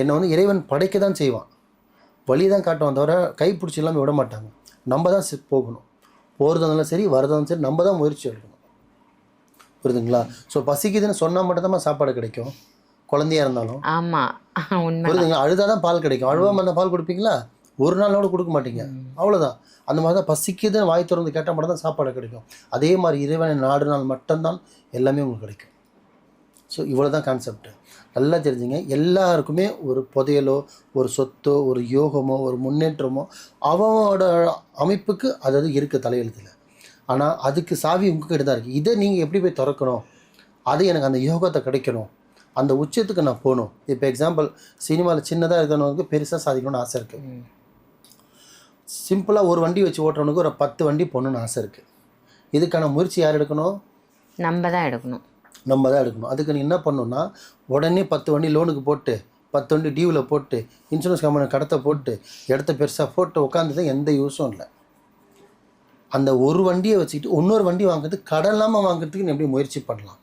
என்னை வந்து இறைவன் படைக்க தான் செய்வான். வழி தான் காட்டுவான் தவிர கை பிடிச்சி எல்லாமே விட மாட்டாங்க. நம்ம தான் போகணும். போகிறதா இருந்தாலும் சரி வரதா இருந்தாலும் சரி நம்ம தான் முயற்சி எடுக்கணும். புரியுதுங்களா? ஸோ பசிக்குதுன்னு சொன்னால் மட்டும்தான் சாப்பாடு கிடைக்கும். குழந்தையா இருந்தாலும். ஆமா உண்மை புரியுதுங்களா? அழுதாதான் பால் கிடைக்கும். அழுவாம அந்த பால் கொடுப்பீங்களா? ஒரு நாளோட கொடுக்க மாட்டீங்க. அவ்வளவுதான். அந்த மாதிரி தான் பசிக்குதுன்னு வாய் திறந்து கேட்டால் மட்டும் தான் சாப்பாடு கிடைக்கும். அதே மாதிரி இறைவனை நாடினால் மட்டும்தான் எல்லாமே உங்களுக்கு கிடைக்கும். ஸோ இவ்வளோ தான் கான்செப்ட் நல்லா தெரிஞ்சுங்க. எல்லாருக்குமே ஒரு புதையலோ ஒரு சொத்தோ ஒரு யோகமோ ஒரு முன்னேற்றமோ அவனோட அமைப்புக்கு அது அது இருக்குது தலையெழுத்தில். ஆனால் அதுக்கு சாவி உங்ககிட்ட தான் இருக்குது இதை நீங்கள் எப்படி போய் திறக்கணும்? அது எனக்கு அந்த யோகத்தை கிடைக்கணும். அந்த உச்சத்துக்கு நான் போகணும். இப்போ எக்ஸாம்பிள் சினிமாவில் சின்னதாக இருக்கிறவனுக்கு பெருசாக சாதிக்கணும்னு ஆசை இருக்குது சிம்பிளாக ஒரு வண்டி வச்சு ஓட்டுறவனுக்கு ஒரு பத்து வண்டி போகணுன்னு ஆசை இருக்குது இதுக்கான முயற்சி யார் எடுக்கணும்? நம்ம தான் எடுக்கணும். நம்ம தான் எடுக்கணும். அதுக்கு நீ என்ன பண்ணணும்னா உடனே பத்து வண்டி லோனுக்கு போட்டு பத்து வண்டி டியூவில் போட்டு இன்சூரன்ஸ் கம்பெனி கடத்தை போட்டு இடத்த பெருசாக போட்டு உட்காந்துதான் எந்த யூஸும் இல்லை. அந்த ஒரு வண்டியை வச்சுக்கிட்டு இன்னொரு வண்டி வாங்குறது கடன் இல்லாமல் வாங்குறதுக்கு நீ எப்படி முயற்சி பண்ணலாம்?